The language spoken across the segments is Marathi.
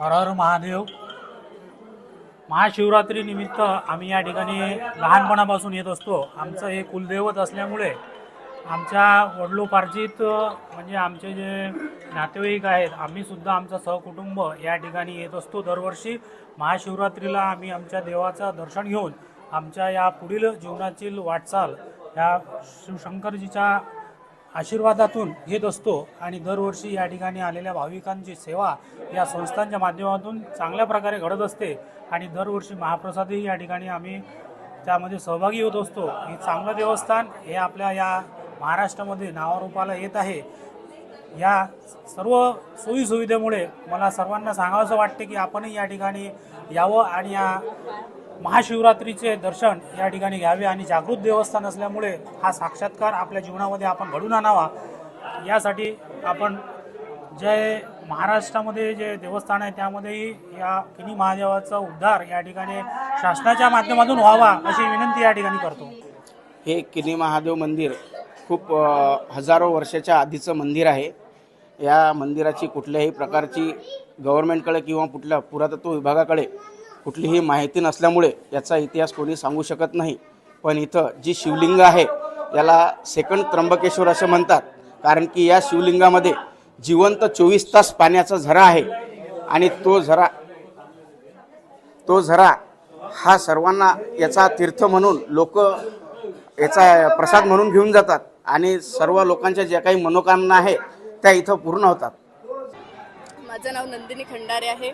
हर हर महादेव. महाशिवरात्रीनिमित्त आम्ही या ठिकाणी लहानपणापासून येत असतो. आमचं हे कुलदैवत असल्यामुळे आमच्या वडिलोपार्जित म्हणजे आमचे जे नातेवाईक आहेत आम्हीसुद्धा आमचं सहकुटुंब या ठिकाणी येत असतो. दरवर्षी महाशिवरात्रीला आम्ही आमच्या देवाचं दर्शन घेऊन आमच्या या पुढील जीवनातील वाटचाल ह्या शिवशंकरजीच्या आशीर्वादातून घेत असतो आणि दरवर्षी या ठिकाणी आलेल्या भाविकांची सेवा या संस्थांच्या माध्यमातून चांगल्या प्रकारे घडत असते आणि दरवर्षी महाप्रसादही या ठिकाणी आम्ही त्यामध्ये सहभागी होत असतो. हे चांगलं देवस्थान हे आपल्या या महाराष्ट्रामध्ये नावारूपाला येत आहे. या सर्व सोयीसुविधेमुळे मला सर्वांना सांगावंसं वाटते की आपणही या ठिकाणी यावं आणि या महाशिवरात्रीचे दर्शन या ठिकाणी घ्यावे आणि जागृत देवस्थान असल्यामुळे हा साक्षात्कार आपल्या जीवनामध्ये आपण घडून आणावा. यासाठी आपण जे महाराष्ट्रामध्ये जे देवस्थान आहे त्यामध्येही या किनी महादेवाचा उद्धार या ठिकाणी शासनाच्या माध्यमातून व्हावा अशी विनंती या ठिकाणी करतो. हे किनी महादेव मंदिर खूप हजारो वर्षाच्या आधीचं मंदिर आहे. या मंदिराची कुठल्याही प्रकारची गव्हर्नमेंटकडे किंवा कुठल्या पुरातत्व विभागाकडे कुठलीही माहिती नसल्यामुळे याचा इतिहास कोणी सांगू शकत नाही. पण इथं जी शिवलिंग आहे याला सेकंड त्र्यंबकेश्वर असं म्हणतात. कारण की या शिवलिंगामध्ये जिवंत चोवीस तास पाण्याचा झरा आहे आणि तो झरा तो झरा हा सर्वांना याचा तीर्थ म्हणून लोक याचा प्रसाद म्हणून घेऊन जातात आणि सर्व लोकांच्या ज्या काही मनोकामना आहे त्या इथं पूर्ण होतात. माझं नाव नंदिनी खंडारे आहे.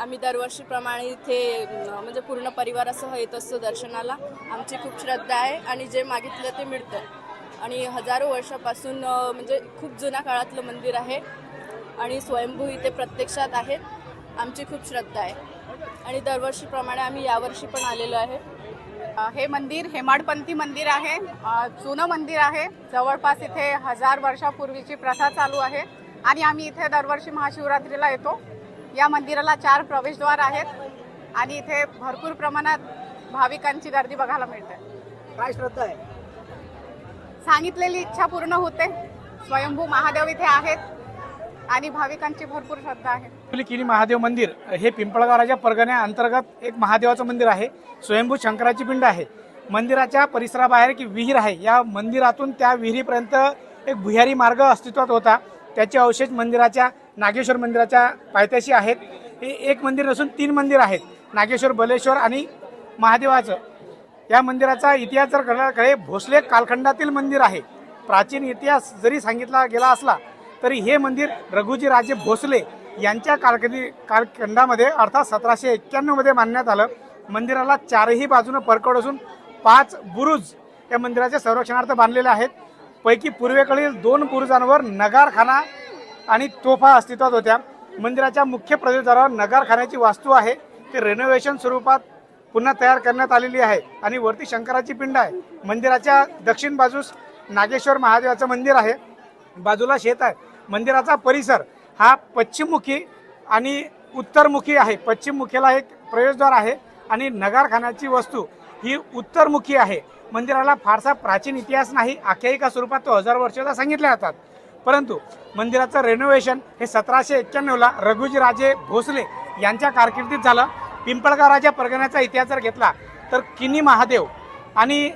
आम्ही दरवर्षीप्रमाणे इथे म्हणजे पूर्ण परिवारासह येत असतो दर्शनाला. आमची खूप श्रद्धा आहे आणि जे मागितलं ते मिळतं. आणि हजारो वर्षापासून म्हणजे खूप जुन्या काळातलं मंदिर आहे आणि स्वयंभू इथे प्रत्यक्षात आहेत. आमची खूप श्रद्धा आहे. आणि दरवर्षीप्रमाणे आम्ही यावर्षी पण आलेलो आहे. हे मंदिर हेमाडपंथी मंदिर आहे. जुनं मंदिर आहे. जवळपास इथे हजार वर्षापूर्वीची प्रथा चालू आहे. आणि आम्ही इथे दरवर्षी महाशिवरात्रीला येतो. या मंदिराला चार प्रवेशद्वार आहेत आणि इथे भरपूर प्रमाणात भाविकांची गर्दी बघायला मिळते. काय श्रद्धा आहे? सांगितलेली इच्छा पूर्ण होते. स्वयंभू महादेव इथे आहेत आणि भाविकांची भरपूर श्रद्धा आहे. आपली किनी महादेव मंदिर हे पिंपळगावराच्या परगण्या अंतर्गत एक महादेवाचं मंदिर आहे. स्वयंभू शंकराची पिंड आहे. मंदिराच्या परिसराबाहेर की विहीर आहे. या मंदिरातून त्या विहिरीपर्यंत एक भुयारी मार्ग अस्तित्वात होता. त्याचे अवशेष मंदिराच्या नागेश्वर मंदिराच्या पायथ्याशी आहेत. हे एक मंदिर नसून तीन मंदिर आहेत. नागेश्वर बलेश्वर आणि महादेवाचं. या मंदिराचा इतिहास जर कळले भोसले कालखंडातील मंदिर आहे. प्राचीन इतिहास जरी सांगितला गेला असला तरी हे मंदिर रघुजी राजे भोसले यांच्या कालखंडी कालखंडामध्ये अर्थात सतराशे एक्क्याण्णवमध्ये मानण्यात आलं. मंदिराला चारही बाजूनं परकड असून पाच बुरुज या मंदिराच्या संरक्षणार्थ बांधलेले आहेत. पैकी पूर्वेकडील दोन बुरुजांवर नगारखाना आणि तोफा अस्तित्वात होत्या. मंदिराच्या मुख्य प्रवेशद्वारावर नगारखान्याची वास्तू आहे. ते रेनोव्हेशन स्वरूपात पुन्हा तयार करण्यात आलेली आहे. आणि वरती शंकराची पिंड आहे. मंदिराच्या दक्षिण बाजूस नागेश्वर महादेवाचं मंदिर आहे. बाजूला शेत आहे. मंदिराचा परिसर हा पश्चिममुखी आणि उत्तरमुखी आहे. पश्चिममुखीला एक प्रवेशद्वार आहे. आणि नगारखान्याची वस्तू ही उत्तरमुखी आहे. मंदिराला फारसा प्राचीन इतिहास नाही आख्यायिका स्वरूपात तो हजार वर्षाचा सांगितल्या जातात. परंतु मंदिराचं रेनोव्हेशन हे सतराशे एक्क्याण्णवला रघुजीराजे भोसले यांच्या कारकिर्दीत झालं. पिंपळगावराच्या राजा परगण्याचा इतिहास जर घेतला तर किनी महादेव आणि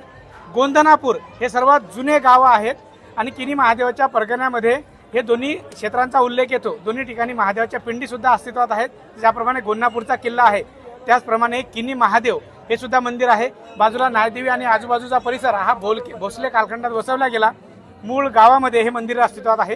गोंधनापूर हे सर्वात जुने गावं आहेत आणि किनी महादेवाच्या परगण्यामध्ये हे दोन्ही क्षेत्रांचा उल्लेख येतो. दोन्ही ठिकाणी महादेवाच्या पिंडीसुद्धा अस्तित्वात आहेत. ज्याप्रमाणे गोंधनापूरचा किल्ला आहे त्याचप्रमाणे किनी महादेव हे सुद्धा मंदिर आहे. बाजूला नायदेवी आणि आजूबाजूचा परिसर हा भोलके भोसले कालखंडात वसवला गेला. मूळ गावामध्ये हे मंदिर अस्तित्वात आहे.